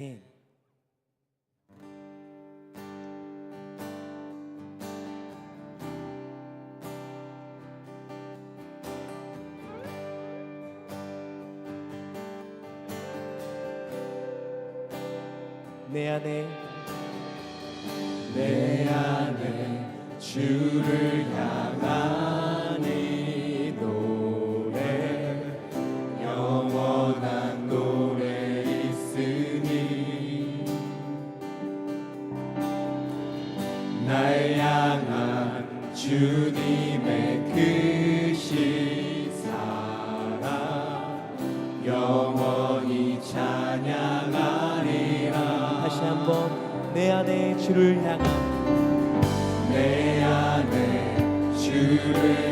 예. 내 안에 내 안에 주를 향 나를 향한 주님의 그 크신 사랑 영원히 찬양하리라. 다시 한번 내 안에 주를 향한 내 안에 주를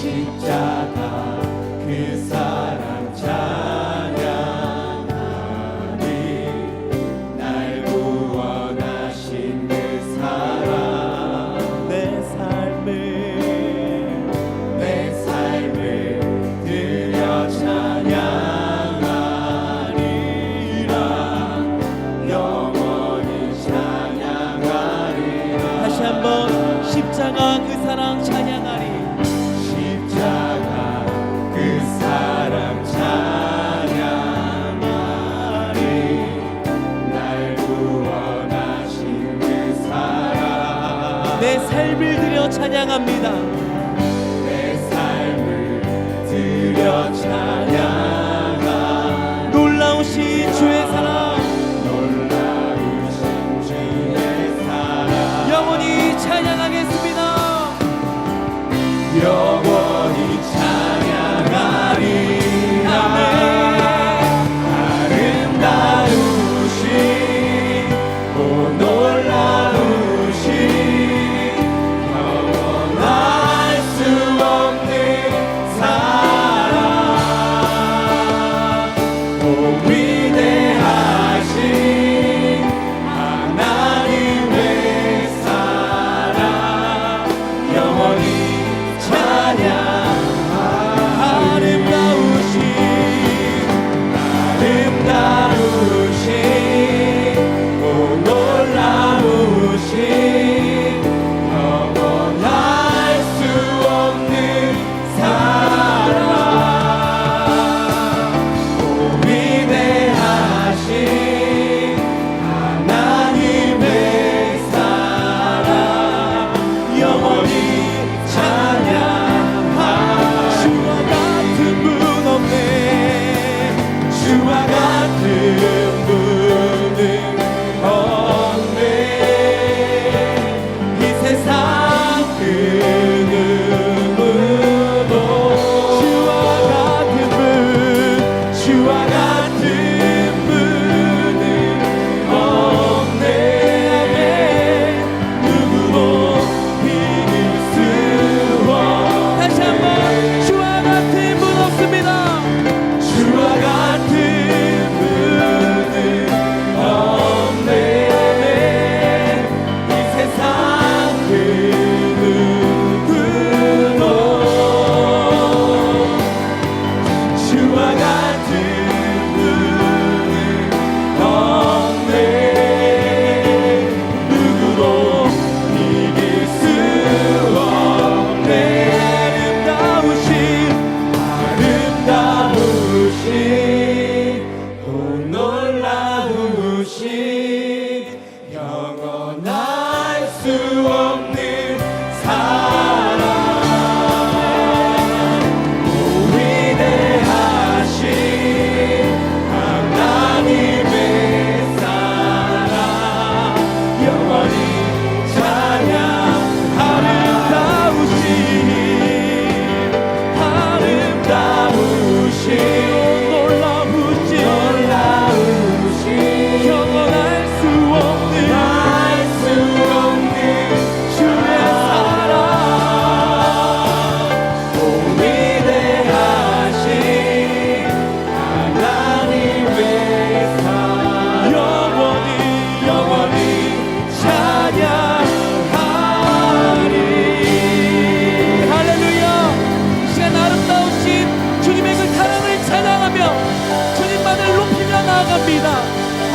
십자가 그 사. 찬양합니다. 내 삶을 들여 찬양하 놀라우신 주의 사랑 놀라우신 주의 사랑 영원히 찬양하겠습니다.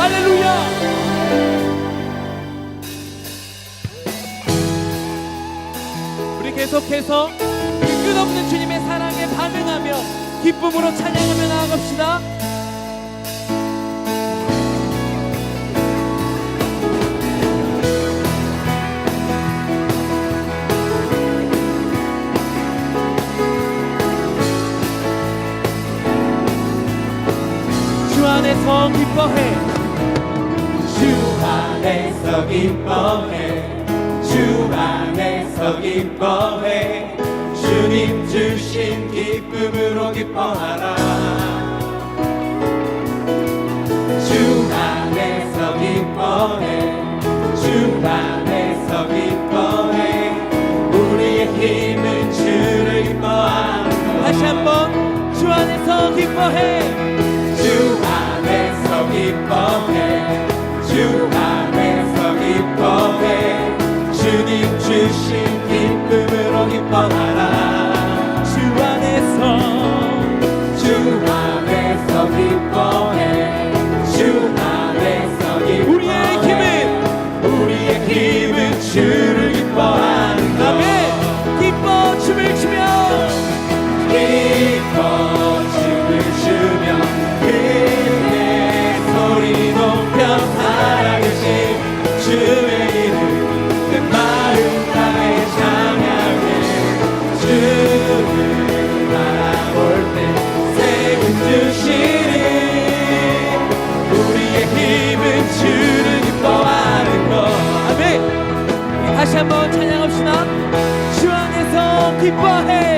할렐루야! 우리 계속해서 그 끝없는 주님의 사랑에 반응하며 기쁨으로 찬양하며 나아갑시다. 주 안에서 기뻐해. 안에서 기뻐해. 주 안에서 기뻐해. 주님 주신 기쁨으로 기뻐하라. 주 안에서 기뻐해. 주 안에서 기뻐해. 우리의 힘은 주를 기뻐하라 다시 한번 주 안에서 기뻐해. 주 안에서 기뻐해. Hey!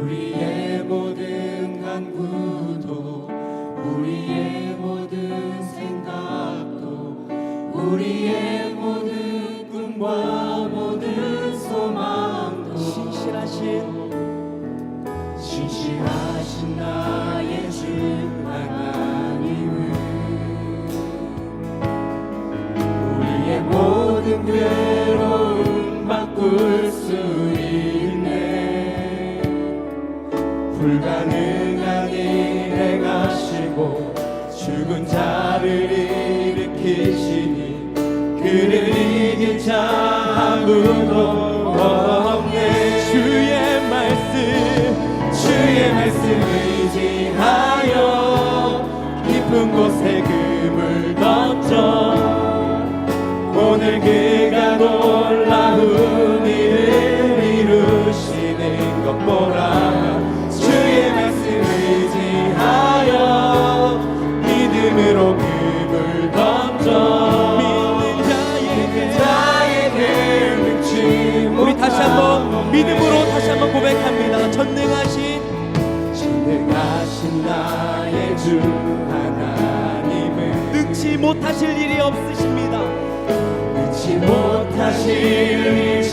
우리의 모든 간구도 우리的心도, 우리의 모든 꿈과 모든 소망도 신실하신 나의 주 하나님은 우리의 모든 불가능한 일 행하시고 죽은 자를 일으키시니 그를 이길 자 아무도 없네. 주의 말씀 주의 말씀 의지하여 깊은 곳에 금을 던져 못하실 일이 없으십니다. 능치 못하실 일